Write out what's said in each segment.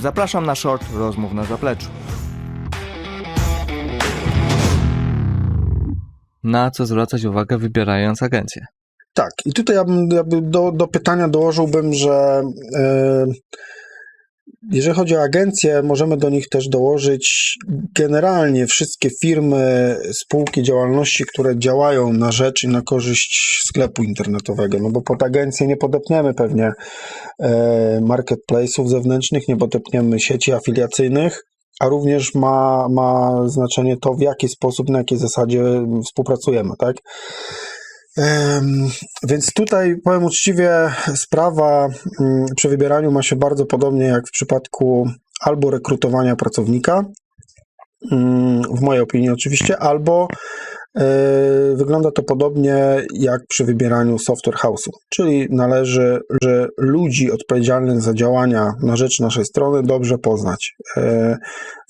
Zapraszam na short rozmów na zapleczu. Na co zwracać uwagę wybierając agencję? Tak, i tutaj ja bym, ja bym do, do pytania dołożyłbym, że e, jeżeli chodzi o agencje, możemy do nich też dołożyć generalnie wszystkie firmy, spółki, działalności, które działają na rzecz i na korzyść sklepu internetowego. No bo pod agencję nie podepniemy pewnie e, marketplace'ów zewnętrznych, nie podepniemy sieci afiliacyjnych. A również ma, ma znaczenie to, w jaki sposób, na jakiej zasadzie współpracujemy, tak? Więc tutaj powiem uczciwie, sprawa mm, przy wybieraniu ma się bardzo podobnie jak w przypadku albo rekrutowania pracownika, mm, w mojej opinii oczywiście, albo wygląda to podobnie jak przy wybieraniu software house'u, czyli należy że ludzi odpowiedzialnych za działania na rzecz naszej strony dobrze poznać. E,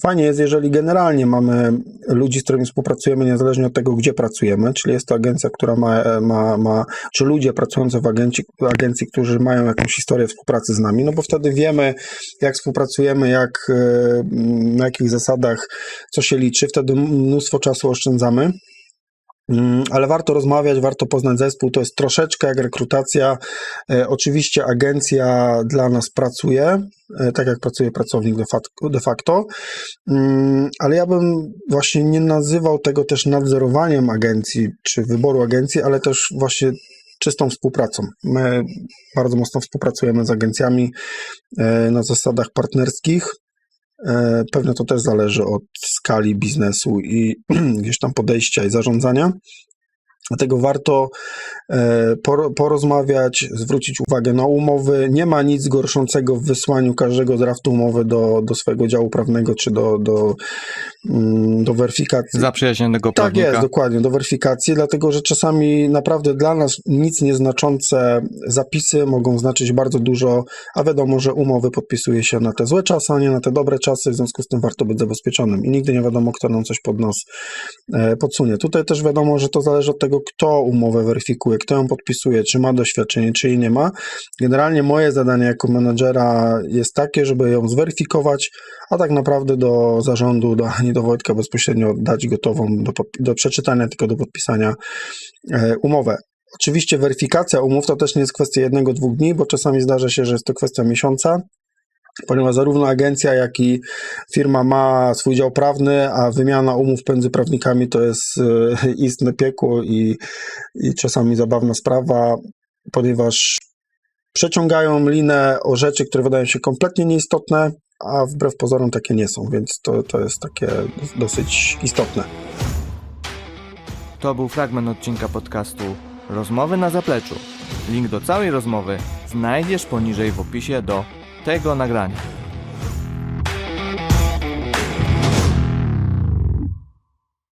Fajnie jest, jeżeli generalnie mamy ludzi, z którymi współpracujemy, niezależnie od tego, gdzie pracujemy, czyli jest to agencja, która ma, ma, ma czy ludzie pracujący w agencji, agencji, którzy mają jakąś historię współpracy z nami, no bo wtedy wiemy, jak współpracujemy, jak, e, na jakich zasadach, co się liczy, wtedy mnóstwo czasu oszczędzamy. Mm, Ale warto rozmawiać, warto poznać zespół. To jest troszeczkę jak rekrutacja. E, oczywiście agencja dla nas pracuje, e, tak jak pracuje pracownik de facto. Mm, ale ja bym właśnie nie nazywał tego też nadzorowaniem agencji czy wyboru agencji, ale też właśnie czystą współpracą. My bardzo mocno współpracujemy z agencjami e, na zasadach partnerskich. E, Pewnie to też zależy od skali biznesu i gdzieś tam podejścia i zarządzania. Dlatego warto e, poro- porozmawiać, zwrócić uwagę na umowy. Nie ma nic gorszącego w wysłaniu każdego draftu umowy do, do swojego działu prawnego czy do, do, mm, do weryfikacji. Zaprzyjaźnionego Tak prawnika. jest, dokładnie, do weryfikacji, dlatego że czasami naprawdę dla nas nic nieznaczące zapisy mogą znaczyć bardzo dużo, a wiadomo, że umowy podpisuje się na te złe czasy, a nie na te dobre czasy, w związku z tym warto być zabezpieczonym i nigdy nie wiadomo, kto nam coś pod nos e, podsunie. Tutaj też wiadomo, że to zależy od tego, kto umowę weryfikuje, kto ją podpisuje, czy ma doświadczenie, czy jej nie ma. Generalnie moje zadanie jako menadżera jest takie, żeby ją zweryfikować, a tak naprawdę do zarządu, do Ani, do Wojtka bezpośrednio dać gotową do, do przeczytania, tylko do podpisania e, umowę. Oczywiście weryfikacja umów to też nie jest kwestia jednego, dwóch dni, bo czasami zdarza się, że jest to kwestia miesiąca, ponieważ zarówno agencja, jak i firma ma swój dział prawny, a wymiana umów między prawnikami to jest e, istne piekło i, i czasami zabawna sprawa, ponieważ przeciągają linę o rzeczy, które wydają się kompletnie nieistotne, a wbrew pozorom takie nie są, więc to, to jest takie dosyć istotne. To był fragment odcinka podcastu Rozmowy na zapleczu. Link do całej rozmowy znajdziesz poniżej w opisie do tego nagrania.